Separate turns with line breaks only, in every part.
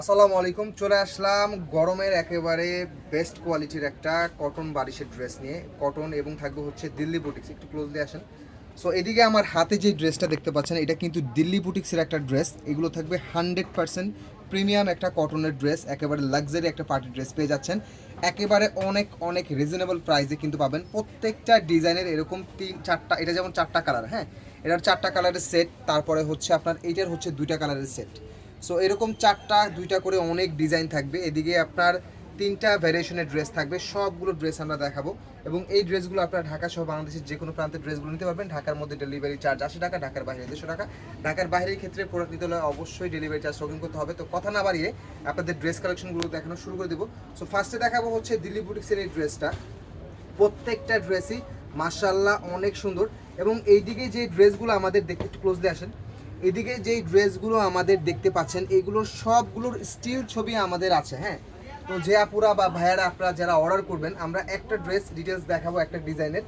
আসসালামু আলাইকুম, চলে আসলাম গরমের একেবারে বেস্ট কোয়ালিটির একটা কটন বারিশের ড্রেস নিয়ে। কটন এবং থাকবে হচ্ছে দিল্লি বুটিক্স একটু ক্লোজলি আসেন। সো এদিকে আমার হাতে যে ড্রেসটা দেখতে পাচ্ছেন, এটা কিন্তু দিল্লি বুটিক্সের একটা ড্রেস এগুলো থাকবে হান্ড্রেড পার্সেন্ট প্রিমিয়াম একটা কটনের ড্রেস একেবারে লাক্সারি একটা পার্টি ড্রেস পেয়ে যাচ্ছেন। একেবারে অনেক অনেক রিজনেবল প্রাইসে কিন্তু পাবেন। প্রত্যেকটা ডিজাইনের এরকম তিন, চারটা, এটা যেমন চারটা কালার হ্যাঁ? এটার চারটা কালারের সেট তারপরে হচ্ছে আপনার, এইটার হচ্ছে দুইটা কালারের সেট সো এরকম চারটা, দুইটা করে অনেক ডিজাইন থাকবে। এদিকে আপনার তিনটা ভ্যারিয়েশনের ড্রেস থাকবে। সবগুলো ড্রেস আমরা দেখাবো। এবং এই ড্রেসগুলো আপনার ঢাকা সহ বাংলাদেশের যে কোনো প্রান্তের ড্রেসগুলো নিতে পারবেন। ঢাকার মধ্যে ডেলিভারি চার্জ আশি টাকা, ঢাকার বাইরে দেড়শো টাকা। ঢাকার বাইরের ক্ষেত্রে প্রোডাক্ট নিতে হলে অবশ্যই ডেলিভারি চার্জ শপিং করতে হবে। তো কথা না বাড়িয়ে আপনাদের ড্রেস কালেকশনগুলো দেখানো শুরু করে দেবো। সো ফার্স্টে দেখাবো হচ্ছে দিল্লি বুটিক্সের এই ড্রেসটা প্রত্যেকটা ড্রেসই মার্শাল্লাহ অনেক সুন্দর। এবং এইদিকে যে ড্রেসগুলো আমাদের দেখতে একটু ক্লোজলি আসেন। এদিকে যেই ড্রেসগুলো আমাদের দেখতে পাচ্ছেন, এগুলো সবগুলোর স্টিল ছবি আমাদের আছে হ্যাঁ? তো যে আপুরা বা ভাইয়ারা আপনারা যারা অর্ডার করবেন, আমরা একটা ড্রেস ডিটেলস দেখাবো একটা ডিজাইনের।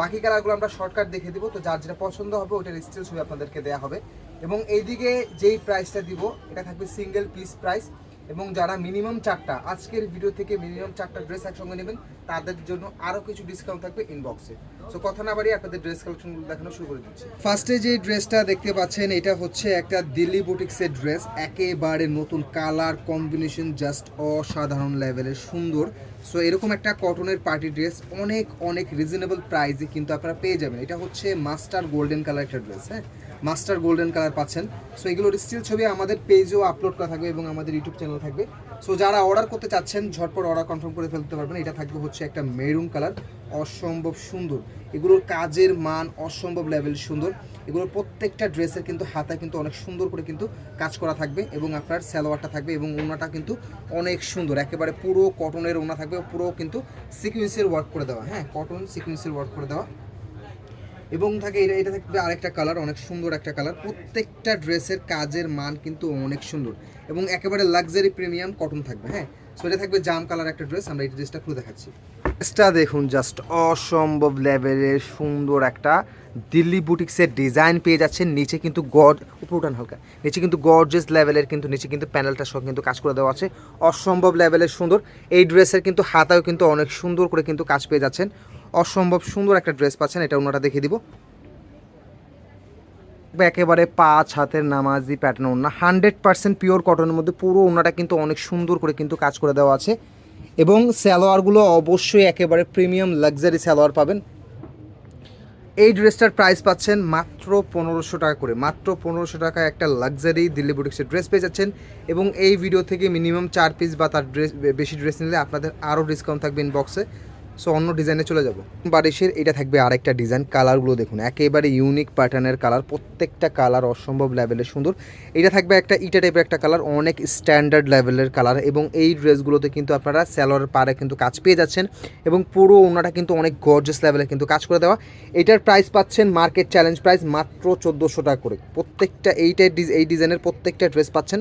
বাকি কালারগুলো আমরা শর্টকাট দেখে দিব, তো যার যেটা পছন্দ হবে ওটার স্টিল ছবি আপনাদেরকে দেওয়া হবে। এবং এইদিকে যেই প্রাইসটা দিব, এটা থাকবে সিঙ্গেল পিস প্রাইস এবং যারা মিনিমাম চারটা, আজকের ভিডিও থেকে মিনিমাম চারটা ড্রেস একসঙ্গে নেবেন, তাদের জন্য আরও কিছু ডিসকাউন্ট থাকবে ইনবক্সে সো কথা না বাড়িয়ে আপনাদের ড্রেস কালেকশনগুলো দেখানো শুরু করে দিচ্ছি। ফার্স্টে যে ড্রেসটা দেখতে পাচ্ছেন, এটা হচ্ছে একটা দিল্লি বুটিক্সের ড্রেস একেবারে নতুন কালার কম্বিনেশন জাস্ট অসাধারণ লেভেলের সুন্দর। সো এরকম একটা কটনের পার্টি ড্রেস অনেক অনেক রিজনেবল প্রাইসে কিন্তু আপনারা পেয়ে যাবেন। এটা হচ্ছে মাস্টার গোল্ডেন কালার একটা ড্রেস হ্যাঁ? মাস্টার গোল্ডেন কালার পাচ্ছেন। সো এগুলোর স্টিল ছবি আমাদের পেজেও আপলোড করা থাকবে এবং আমাদের ইউটিউব চ্যানেল থাকবে। সো যারা অর্ডার করতে চাচ্ছেন, ঝটপট অর্ডার কনফার্ম করে ফেলতে পারবেন। এটা থাকবে হচ্ছে একটা মেরুন কালার অসম্ভব সুন্দর। এগুলোর কাজের মান অসম্ভব লেভেল সুন্দর। এগুলোর প্রত্যেকটা ড্রেসের কিন্তু হাতা কিন্তু অনেক সুন্দর করে কিন্তু কাজ করা থাকবে এবং আপনার স্যালোয়ারটা থাকবে এবং ওনাটা কিন্তু অনেক সুন্দর। একেবারে পুরো কটনের ওনা থাকবে, পুরো কিন্তু সিকুয়েন্সের ওয়ার্ক করে দেওয়া। হ্যাঁ কটন সিকুয়েন্সের ওয়ার্ক করে দেওয়া। এবং থাকে, এটা এটা থাকবে আরেকটা কালার অনেক সুন্দর একটা কালার প্রত্যেকটা ড্রেসের কাজের মান কিন্তু অনেক সুন্দর এবং একেবারে লাক্সারি প্রিমিয়াম কটন থাকবে হ্যাঁ? সো এটা থাকবে জাম কালার একটা ড্রেস আমরা এই ড্রেসটা খুলে দেখাচ্ছি। ড্রেসটা দেখুন জাস্ট অসম্ভব লেভেলের সুন্দর একটা দিল্লি বুটিক্সের ডিজাইন পেয়ে যাচ্ছেন। নিচে কিন্তু গড উপরে উঠান হালকা। নিচে কিন্তু গর্জেস লেভেলের কিন্তু, নিচে কিন্তু প্যানেলটা সব কিন্তু কাজ করে দেওয়া আছে। অসম্ভব লেভেলের সুন্দর। এই ড্রেসের কিন্তু হাতাও কিন্তু অনেক সুন্দর করে কিন্তু কাজ পেয়ে যাচ্ছেন। অসম্ভব সুন্দর একটা ড্রেস পাচ্ছেন, এটা ওনাটা দেখিয়ে দিব। একেবারে পাঁচ হাতের নামাজি প্যাটার্ন ওনা হান্ড্রেড পার্সেন্ট পিওর কটনের মধ্যে পুরো ওনাটা কিন্তু অনেক সুন্দর করে কিন্তু কাজ করে দেওয়া আছে। এবং সালোয়ারগুলো অবশ্যই একেবারে প্রিমিয়াম লাক্সারি সালোয়ার পাবেন। এই ড্রেসটার প্রাইস পাচ্ছেন মাত্র পনেরোশো টাকা করে, মাত্র পনেরোশো টাকা একটা লাক্সারি দিল্লি বুটিক্সের ড্রেস পেয়ে যাচ্ছেন। এবং এই ভিডিও থেকে মিনিমাম চার পিস বা তার ড্রেস বেশি ড্রেস নিলে আপনাদের আরও ডিসকাউন্ট থাকবে ইনবক্সে সো অন্য ডিজাইনে চলে যাব। বারিশের এটা থাকবে আরেকটা ডিজাইন কালারগুলো দেখুন। একেবারে ইউনিক প্যাটার্নের কালার প্রত্যেকটা কালার অসম্ভব লেভেলের সুন্দর। এটা থাকবে একটা ইটা টাইপের একটা কালার অনেক স্ট্যান্ডার্ড লেভেলের কালার এবং এই ড্রেসগুলোতে কিন্তু আপনারা স্যালোয়ার পারে কিন্তু কাজ পেয়ে যাচ্ছেন। এবং পুরো ওনাটা কিন্তু অনেক গর্জাস লেভেলের কিন্তু কাজ করে দেওয়া। এটার প্রাইস পাচ্ছেন মার্কেট চ্যালেঞ্জ প্রাইস মাত্র চোদ্দোশো টাকা করে। প্রত্যেকটা এইটার এই ডিজাইনের প্রত্যেকটা ড্রেস পাচ্ছেন।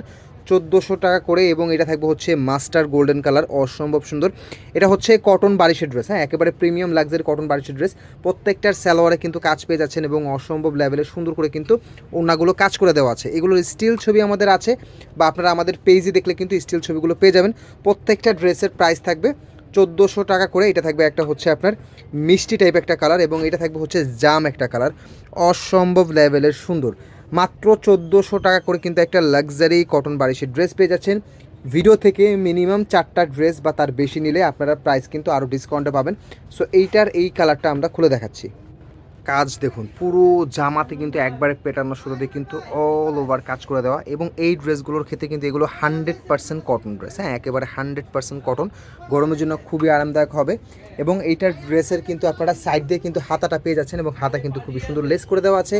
চোদ্দোশো টাকা করে এবং এটা থাকবে হচ্ছে মাস্টার গোল্ডেন কালার, অসম্ভব সুন্দর। এটা হচ্ছে কটন বারিশের ড্রেস হ্যাঁ একেবারে প্রিমিয়াম লাগজারি কটন বারিশের ড্রেস। প্রত্যেকটার স্যালোয়ারে কিন্তু কাজ পেয়ে যাচ্ছেন এবং অসম্ভব লেভেলে সুন্দর করে কিন্তু ওনাগুলো কাজ করে দেওয়া আছে। এগুলোর স্টিল ছবি আমাদের আছে বা আপনারা আমাদের পেজে দেখলে কিন্তু স্টিল ছবিগুলো পেয়ে যাবেন। প্রত্যেকটা ড্রেসের প্রাইস থাকবে চোদ্দোশো টাকা করে। এটা থাকবে একটা হচ্ছে আপনার মিষ্টি টাইপ একটা কালার এবং এটা থাকবে হচ্ছে জাম একটা কালার অসম্ভব লেভেলের সুন্দর। মাত্র চোদ্দোশো টাকা করে কিন্তু একটা লাক্সারি কটন বারিশের ড্রেস পেয়ে যাচ্ছেন। ভিডিও থেকে মিনিমাম চারটা ড্রেস বা তার বেশি নিলে আপনারা প্রাইস কিন্তু আরও ডিসকাউন্টে পাবেন। সো এইটার এই কালারটা আমরা খুলে দেখাচ্ছি। কাজ দেখুন, পুরো জামাতে কিন্তু একবারে পেটানো সুতো কিন্তু অল ওভার কাজ করে দেওয়া এবং এই ড্রেসগুলোর ক্ষেত্রে কিন্তু এগুলো হান্ড্রেড পার্সেন্ট কটন ড্রেস হ্যাঁ একেবারে হান্ড্রেড পার্সেন্ট কটন গরমের জন্য খুবই আরামদায়ক হবে এবং এইটার ড্রেসের কিন্তু আপনারা সাইড দিয়ে কিন্তু হাতাটা পেয়ে যাচ্ছেন এবং হাতা কিন্তু খুবই সুন্দর লেস করে দেওয়া আছে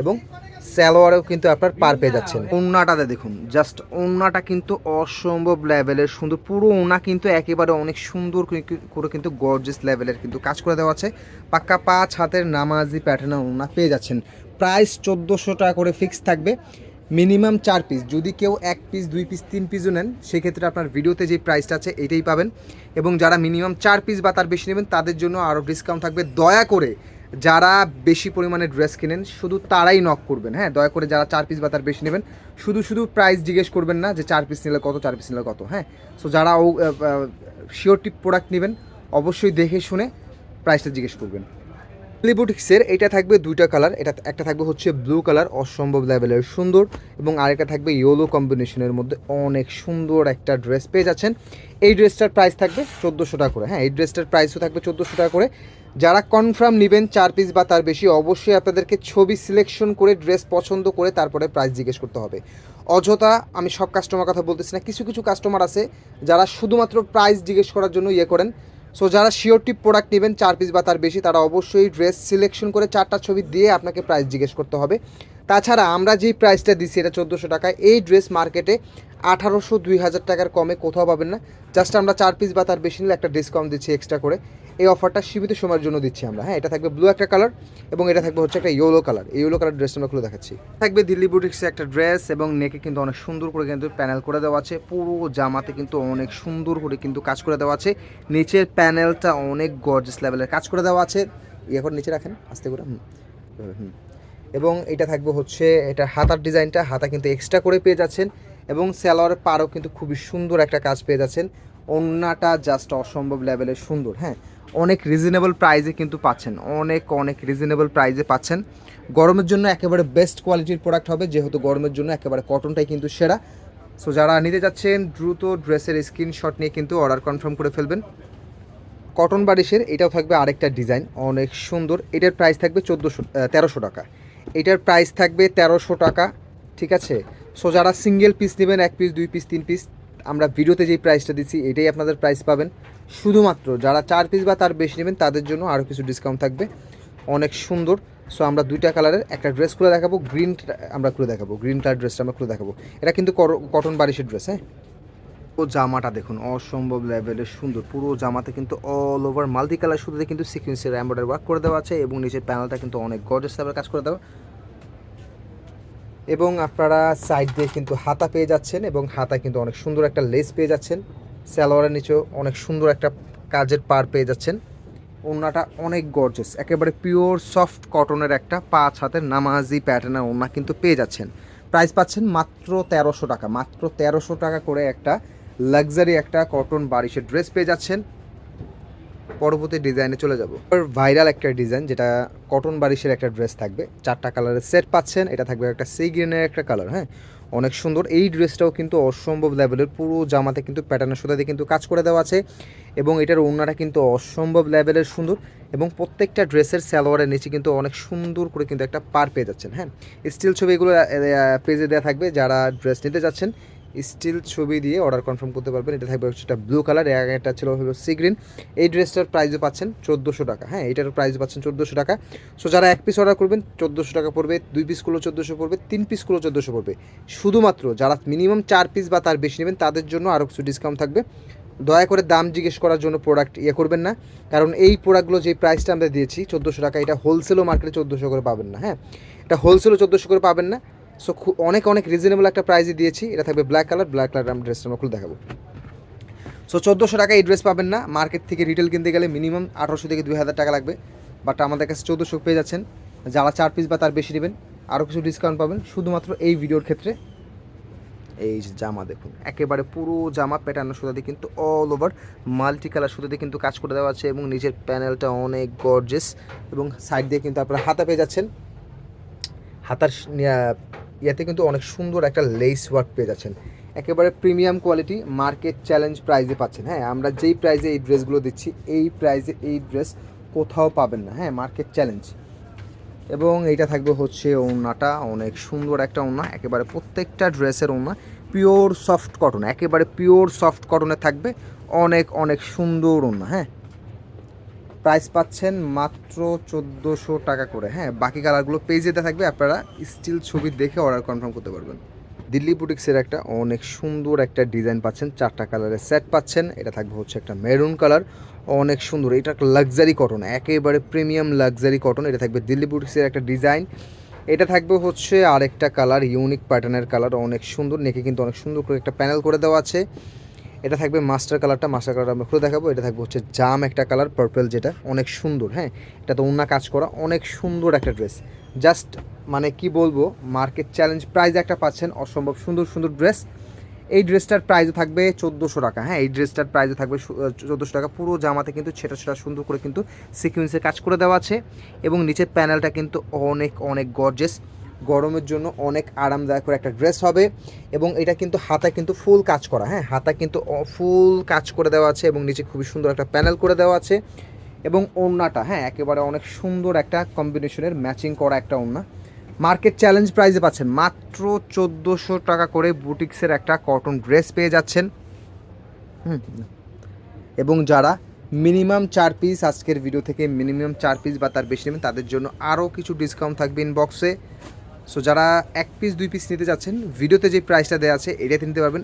এবং সালোয়ারেও কিন্তু আপনার পার পেয়ে যাচ্ছেন। ওন্নাটাতে দেখুন জাস্ট ওন্নাটা কিন্তু অসম্ভব লেভেলের সুন্দর পুরো ওনা কিন্তু একেবারে অনেক সুন্দর করে- কিন্তু গর্জিয়াস লেভেলের কিন্তু কাজ করে দেওয়া আছে। পাক্কা পাঁচ হাতের নামাজি প্যাটার্নের ওনা পেয়ে যাচ্ছেন। প্রাইস চোদ্দোশো টাকা করে ফিক্স থাকবে। মিনিমাম চার পিস যদি কেউ এক পিস দুই পিস তিন পিসও নেন সেক্ষেত্রে আপনার ভিডিওতে যে প্রাইসটা আছে এটাই পাবেন। এবং যারা মিনিমাম চার পিস বা তার বেশি নেবেন তাদের জন্য আরও ডিসকাউন্ট থাকবে। দয়া করে যারা বেশি পরিমাণে ড্রেস কিনেন, শুধু তারাই নক করবেন হ্যাঁ? দয়া করে যারা চার পিস বা তার বেশি নেবেন, শুধু শুধু প্রাইস জিজ্ঞেস করবেন না যে চার পিস নিলে কত, চার পিস নিলে কত হ্যাঁ? সো যারা শিওরটি প্রোডাক্ট নেবেন, অবশ্যই দেখে শুনে প্রাইসটা জিজ্ঞেস করবেন। লিবুটিক্সের এটা থাকবে দুইটা কালার এটা একটা থাকবে হচ্ছে ব্লু কালার অসম্ভব লেভেলের সুন্দর, এবং আরেকটা থাকবে ইয়েলো কম্বিনেশনের মধ্যে অনেক সুন্দর একটা ড্রেস পেয়ে যাচ্ছেন। এই ড্রেসটার প্রাইস থাকবে চোদ্দোশো টাকা করে। হ্যাঁ এই ড্রেসটার প্রাইসও থাকবে চোদ্দোশো টাকা করে। যারা কনফার্ম নেবেন চার পিস বা তার বেশি, অবশ্যই আপনাদেরকে ছবি সিলেকশন করে ড্রেস পছন্দ করে তারপরে প্রাইস জিজ্ঞেস করতে হবে। অযথা আমি সব কাস্টমার কথা বলতেছি না, কিছু কিছু কাস্টমার আছে যারা শুধুমাত্র প্রাইস জিজ্ঞেস করার জন্য ইয়ে করেন সো যারা শিওরটি প্রোডাক্ট নেবেন, চার পিস বা তার বেশি, তারা অবশ্যই ড্রেস সিলেকশন করে চারটা ছবি দিয়ে আপনাকে প্রাইস জিজ্ঞেস করতে হবে। তাছাড়া আমরা যেই প্রাইসটা দিচ্ছি এটা চোদ্দোশো টাকা, এই ড্রেস মার্কেটে আঠারোশো, দুই হাজার টাকার কমে কোথাও পাবেন না। জাস্ট আমরা চার পিস বা তার বেশি নিলে একটা ডিসকাউন্ট দিচ্ছি এক্সট্রা করে। এই অফারটা সীমিত সময়ের জন্য দিচ্ছি আমরা। হ্যাঁ এটা থাকবে ব্লু একটা কালার এবং এটা থাকবে হচ্ছে একটা yellow colour yellow colour dress আমরা খুলে দেখাচ্ছি। থাকবে দিল্লি বুটিক্সে একটা ড্রেস এবং নেকে কিন্তু অনেক সুন্দর করে কিন্তু প্যানেল করে দেওয়া আছে। পুরো জামাতে কিন্তু অনেক সুন্দর করে কিন্তু কাজ করে দেওয়া আছে। নিচের প্যানেলটা অনেক গর্জেস লেভেলের কাজ করে দেওয়া আছে। করে নিচে রাখেন, আস্তে করে। হুম হুম। এবং এটা থাকবে হচ্ছে, এটা হাতার ডিজাইনটা, হাতা কিন্তু এক্সট্রা করে পেয়ে যাচ্ছেন এবং সালোয়ারের পারও কিন্তু খুবই সুন্দর একটা কাজ পেয়ে যাচ্ছেন। অন্যটা জাস্ট অসম্ভব লেভেলের সুন্দর হ্যাঁ? অনেক রিজনেবল প্রাইসে কিন্তু পাচ্ছেন, অনেক অনেক রিজনেবল প্রাইসে পাচ্ছেন। গরমের জন্য একেবারে বেস্ট কোয়ালিটির প্রোডাক্ট হবে, যেহেতু গরমের জন্য একেবারে কটনটাই কিন্তু সেরা। সো যারা নিতে যাচ্ছেন, দ্রুত ড্রেসের স্ক্রিনশট নিয়ে কিন্তু অর্ডার কনফার্ম করে ফেলবেন। কটন বারিশের এটাও থাকবে আরেকটা ডিজাইন অনেক সুন্দর। এটার প্রাইস থাকবে চোদ্দোশো তেরোশো টাকা। এটার প্রাইস থাকবে তেরোশো টাকা, ঠিক আছে? সো যারা সিঙ্গেল পিস নেবেন, এক পিস দুই পিস তিন পিস আমরা ভিডিওতে যেই প্রাইসটা দিচ্ছি, এটাই আপনাদের প্রাইস পাবেন। শুধুমাত্র যারা চার পিস বা তার বেশি নেবেন, তাদের জন্য আরও কিছু ডিসকাউন্ট থাকবে। অনেক সুন্দর। সো আমরা দুইটা কালারের একটা ড্রেস খুলে দেখাবো গ্রিন আমরা খুলে দেখাবো গ্রিন কালার ড্রেসটা আমরা খুলে দেখাবো। এটা কিন্তু কটন বারিশের ড্রেস হ্যাঁ? ও জামাটা দেখুন, অসম্ভব লেভেলের সুন্দর। পুরো জামাতে কিন্তু অল ওভার মাল্টি কালার শুধু কিন্তু সিকুয়েন্সের এম্বয়ডারি ওয়ার্ক করে দেওয়া আছে এবং নিচের প্যানেলটা কিন্তু অনেক গর্জাস লেভেল কাজ করে দেওয়া। এবং আপনারা সাইড দিয়ে কিন্তু হাতা পেয়ে যাচ্ছেন এবং হাতা কিন্তু অনেক সুন্দর একটা লেস পেয়ে যাচ্ছেন। সালোয়ারের নিচেও অনেক সুন্দর একটা কাজের পার পেয়ে যাচ্ছেন। ওড়নাটা অনেক গর্জেস একেবারে পিওর সফট কটনের একটা পাঁচ হাতের নামাজি প্যাটার্নের ওড়না কিন্তু পেয়ে যাচ্ছেন। প্রাইস পাচ্ছেন মাত্র তেরোশো টাকা, মাত্র তেরোশো টাকা করে একটা লাক্সারি একটা কটন বারিশের ড্রেস পেয়ে যাচ্ছেন। পরবর্তী ডিজাইনে চলে যাব। ভাইরাল একটা ডিজাইন, যেটা কটন বারিশের একটা ড্রেস থাকবে। চারটা কালারের সেট পাচ্ছেন, এটা থাকবে একটা সি গ্রিনের একটা কালার হ্যাঁ? অনেক সুন্দর। এই ড্রেসটাও কিন্তু অসম্ভব লেভেলের পুরো জামাতে কিন্তু প্যাটার্নের সুতা দিয়ে কিন্তু কাজ করে দেওয়া আছে এবং এটার ওড়নাটা কিন্তু অসম্ভব লেভেলের সুন্দর এবং প্রত্যেকটা ড্রেসের সালোয়ারের নিচে কিন্তু অনেক সুন্দর করে কিন্তু একটা পার পেয়ে যাচ্ছেন হ্যাঁ? স্টিল ছবি এগুলো পেজে দেওয়া থাকবে যারা ড্রেস নিতে যাচ্ছেন। স্টিল ছবি দিয়ে অর্ডার কনফার্ম করতে পারবেন। এটা থাকবে একটা ব্লু কালার একটা ছিল হলো সি গ্রিন এই ড্রেসটার প্রাইসও পাচ্ছেন চোদ্দোশো টাকা। হ্যাঁ এটার প্রাইস পাচ্ছেন চোদ্দোশো টাকা। সো যারা এক পিস অর্ডার করবেন, চোদ্দোশো টাকা পড়বে, দুই পিসগুলো চোদ্দোশো পড়বে, তিন পিসগুলো চোদ্দোশো পড়বে। শুধুমাত্র যারা মিনিমাম চার পিস বা তার বেশি নেবেন, তাদের জন্য আরও কিছু ডিসকাউন্ট থাকবে। দয়া করে দাম জিজ্ঞেস করার জন্য প্রোডাক্ট ইয়ে করবেন না। কারণ এই প্রোডাক্টগুলো যে প্রাইসটা আমরা দিয়েছি, চোদ্দোশো টাকা, এটা হোলসেলও মার্কেটে চোদ্দোশো করে পাবেন না। হ্যাঁ এটা হোলসেলও চোদ্দোশো করে পাবেন না। সো অনেক অনেক রিজনেবল একটা প্রাইসে দিয়েছি। এটা থাকবে ব্ল্যাক কালার ব্ল্যাক কালার আমরা ড্রেসটা আমরা খুলে দেখাবো। সো চোদ্দোশো টাকা এই ড্রেস পাবেন না। মার্কেট থেকে রিটেল কিনতে গেলে মিনিমাম আঠারোশো থেকে দুই হাজার টাকা লাগবে। বাট আমাদের কাছে চোদ্দোশো পেয়ে যাচ্ছেন। যারা চার পিস বা তার বেশি নেবেন আরও কিছু ডিসকাউন্ট পাবেন। শুধুমাত্র এই ভিডিওর ক্ষেত্রে। এই যে জামা দেখুন, একেবারে পুরো জামা প্যাটার্ন সুতা দিয়ে কিন্তু অল ওভার মাল্টি কালার সুতা দিয়ে কিন্তু কাজ করে দেওয়া আছে এবং নিচের প্যানেলটা অনেক গর্জেস এবং সাইড দিয়ে কিন্তু আপনারা হাতা পেয়ে যাচ্ছেন। হাতার ইয়াতে কিন্তু অনেক সুন্দর একটা লেস ওয়ার্ক পেয়ে যাচ্ছেন। একেবারে প্রিমিয়াম কোয়ালিটি মার্কেট চ্যালেঞ্জ প্রাইজে পাচ্ছেন। হ্যাঁ আমরা যেই প্রাইজে এই ড্রেসগুলো দিচ্ছি, এই প্রাইজে এই ড্রেস কোথাও পাবেন না। হ্যাঁ মার্কেট চ্যালেঞ্জ এবং এইটা থাকবে হচ্ছে ওড়নাটা, অনেক সুন্দর একটা ওড়না, একেবারে প্রত্যেকটা ড্রেসের ওড়না পিওর সফট কটন একেবারে পিওর সফট কটনে থাকবে। অনেক অনেক সুন্দর ওড়না হ্যাঁ। প্রাইস পাচ্ছেন মাত্র চোদ্দোশো টাকা করে। হ্যাঁ বাকি কালারগুলো পেজেতে থাকবে, আপনারা স্টিল ছবি দেখে অর্ডার কনফার্ম করতে পারবেন। দিল্লি বুটিক্সের একটা অনেক সুন্দর একটা ডিজাইন পাচ্ছেন, চারটা কালারের সেট পাচ্ছেন। এটা থাকবে হচ্ছে একটা মেরুন কালার অনেক সুন্দর। এটা একটা লাক্সারি কটন একেবারে প্রিমিয়াম লাক্সারি কটন এটা থাকবে দিল্লি বুটিক্সের একটা ডিজাইন এটা থাকবে হচ্ছে আরেকটা কালার ইউনিক প্যাটার্নের কালার অনেক সুন্দর। নেকে কিন্তু অনেক সুন্দর করে একটা প্যানেল করে দেওয়া আছে। এটা থাকবে মাস্টার কালারটা মাস্টার কালার আমরা খুলে দেখাবো। এটা থাকবে হচ্ছে জাম একটা কালার পার্পল যেটা, অনেক সুন্দর হ্যাঁ? এটা তো অন্য কাজ করা, অনেক সুন্দর একটা ড্রেস জাস্ট মানে কি বলব মার্কেট চ্যালেঞ্জ প্রাইজ একটা পাচ্ছেন, অসম্ভব সুন্দর সুন্দর ড্রেস এই ড্রেসটার প্রাইসও থাকবে চোদ্দোশো টাকা হ্যাঁ? এই ড্রেসটার প্রাইসও থাকবে চোদ্দোশো টাকা। পুরো জামাতে কিন্তু ছেটা ছেটা সুন্দর করে কিন্তু সিকুয়েন্সের কাজ করে দেওয়া আছে। এবং নিচের প্যানেলটা কিন্তু অনেক অনেক গর্জেস গরমের জন্য অনেক আরামদায়ক একটা ড্রেস হবে এবং এটা কিন্তু হাতা কিন্তু ফুল কাজ করা হ্যাঁ? হাতা কিন্তু ফুল কাজ করে দেওয়া আছে এবং নিচে খুবই সুন্দর একটা প্যানেল করে দেওয়া আছে এবং ওড়নাটা হ্যাঁ? একেবারে অনেক সুন্দর একটা কম্বিনেশনের ম্যাচিং করা একটা ওড়না। মার্কেট চ্যালেঞ্জ প্রাইসে পাচ্ছেন মাত্র চোদ্দোশো টাকা করে বুটিক্সের একটা কটন ড্রেস পেয়ে যাচ্ছেন। এবং যারা মিনিমাম চার পিস আজকের ভিডিও থেকে মিনিমাম চার পিস বা তার বেশি নেবেন, তাদের জন্য আরও কিছু ডিসকাউন্ট থাকবে ইনবক্সে সো যারা এক পিস দুই পিস নিতে যাচ্ছেন ভিডিওতে যে প্রাইসটা দেওয়া আছে, এটাতে নিতে পারবেন।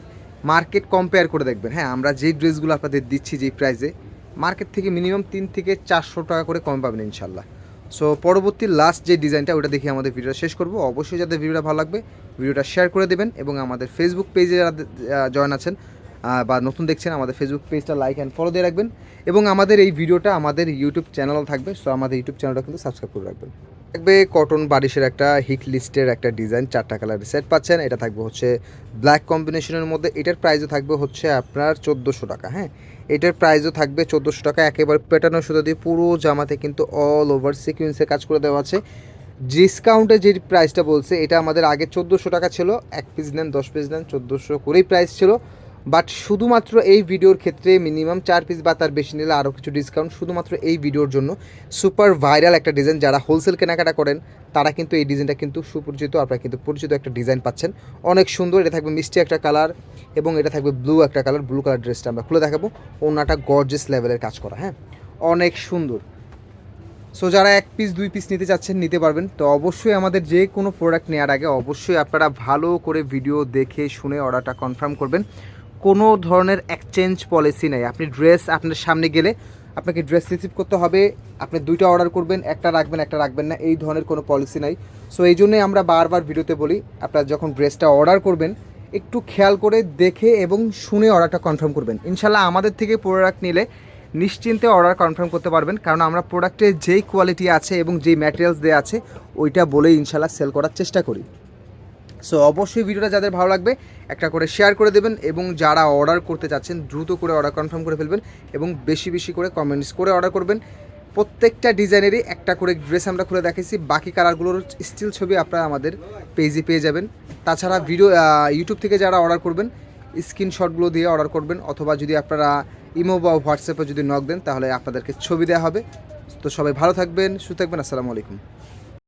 মার্কেট কম্পেয়ার করে দেখবেন। হ্যাঁ আমরা যেই ড্রেসগুলো আপনাদের দিচ্ছি যেই প্রাইসে মার্কেট থেকে মিনিমাম তিন থেকে চারশো টাকা করে কম পাবেন ইনশাল্লাহ সো পরবর্তী লাস্ট যে ডিজাইনটা ওটা দেখে আমাদের ভিডিওটা শেষ করব। অবশ্যই যাদের ভিডিওটা ভালো লাগবে ভিডিওটা শেয়ার করে দেবেন এবং আমাদের ফেসবুক পেজে যারা জয়েন আছেন বা নতুন দেখছেন, আমাদের ফেসবুক পেজটা লাইক অ্যান্ড ফলো দিয়ে রাখবেন। এবং আমাদের এই ভিডিওটা আমাদের ইউটিউব চ্যানেলও থাকবে। সো আমাদের ইউটিউব চ্যানেলটা কিন্তু সাবস্ক্রাইব করে রাখবেন। থাকবে কটন বারিশের একটা হিট লিস্টের একটা ডিজাইন, চারটা কালারের সেট পাচ্ছেন। এটা থাকবে হচ্ছে ব্ল্যাক কম্বিনেশনের মধ্যে। এটার প্রাইসও থাকবে হচ্ছে আপনার চোদ্দোশো টাকা হ্যাঁ? এটার প্রাইসও থাকবে চোদ্দোশো টাকা। একেবারে প্যাটার্নের সুতো দিয়ে পুরো জামাতে কিন্তু অল ওভার সিকুয়েন্সে কাজ করে দেওয়া আছে। ডিসকাউন্টে যে প্রাইসটা বলছে, এটা আমাদের আগে চোদ্দোশো টাকা ছিল। এক পিস নেন, দশ পিস নেন, চোদ্দোশো করেই প্রাইস ছিল। বাট শুধুমাত্র এই ভিডিওর ক্ষেত্রে মিনিমাম চার পিস বা তার বেশি নিলে আরও কিছু ডিসকাউন্ট শুধুমাত্র এই ভিডিওর জন্য সুপার ভাইরাল একটা ডিজাইন যারা হোলসেল কেনাকাটা করেন, তারা কিন্তু এই ডিজাইনটা কিন্তু সুপরিচিত, আপনারা কিন্তু পরিচিত একটা ডিজাইন পাচ্ছেন। অনেক সুন্দর, এটা থাকবে মিষ্টি একটা কালার এবং এটা থাকবে ব্লু একটা কালার ব্লু কালার ড্রেসটা আমরা খুলে দেখাবো। ওনাটা গর্জেস লেভেলের কাজ করা হ্যাঁ? অনেক সুন্দর। সো যারা এক পিস দুই পিস নিতে চাচ্ছেন, নিতে পারবেন। তো অবশ্যই আমাদের যে কোনো প্রোডাক্ট নেওয়ার আগে অবশ্যই আপনারা ভালো করে ভিডিও দেখে, শুনে অর্ডারটা কনফার্ম করবেন। কোনো ধরনের এক্সচেঞ্জ পলিসি নেই। আপনি ড্রেস আপনার সামনে গেলে আপনাকে ড্রেস রিসিভ করতে হবে, আপনি দুইটা অর্ডার করবেন, একটা রাখবেন একটা রাখবেন না, এই ধরনের কোনো পলিসি নাই। সো এই জন্যই আমরা বারবার ভিডিওতে বলি, আপনারা যখন ড্রেসটা অর্ডার করবেন, একটু খেয়াল করে দেখে এবং শুনে অর্ডারটা কনফার্ম করবেন। ইনশাল্লাহ আমাদের থেকে প্রোডাক্ট নিলে নিশ্চিন্তে অর্ডার কনফার্ম করতে পারবেন, কারণ আমরা প্রোডাক্টের যেই কোয়ালিটি আছে এবং যেই ম্যাটেরিয়ালস দেওয়া আছে, ওইটা বলেই ইনশাল্লাহ সেল করার চেষ্টা করি। সো অবশ্যই ভিডিওটা যাদের ভালো লাগবে, একটা করে শেয়ার করে দেবেন এবং যারা অর্ডার করতে চাচ্ছেন, দ্রুত করে অর্ডার কনফার্ম করে ফেলবেন এবং বেশি বেশি করে কমেন্টস করে অর্ডার করবেন। প্রত্যেকটা ডিজাইনেরই একটা করে ড্রেস আমরা খুলে দেখেছি বাকি কালারগুলোর স্টিল ছবি আপনারা আমাদের পেজে পেয়ে যাবেন। তাছাড়া ভিডিও ইউটিউব থেকে যারা অর্ডার করবেন স্ক্রিনশটগুলো দিয়ে অর্ডার করবেন, অথবা যদি আপনারা ইমো বা হোয়াটসঅ্যাপে যদি নক দেন, তাহলে আপনাদেরকে ছবি দেওয়া হবে। তো সবাই ভালো থাকবেন, সুস্থ থাকবেন, আসসালামু আলাইকুম।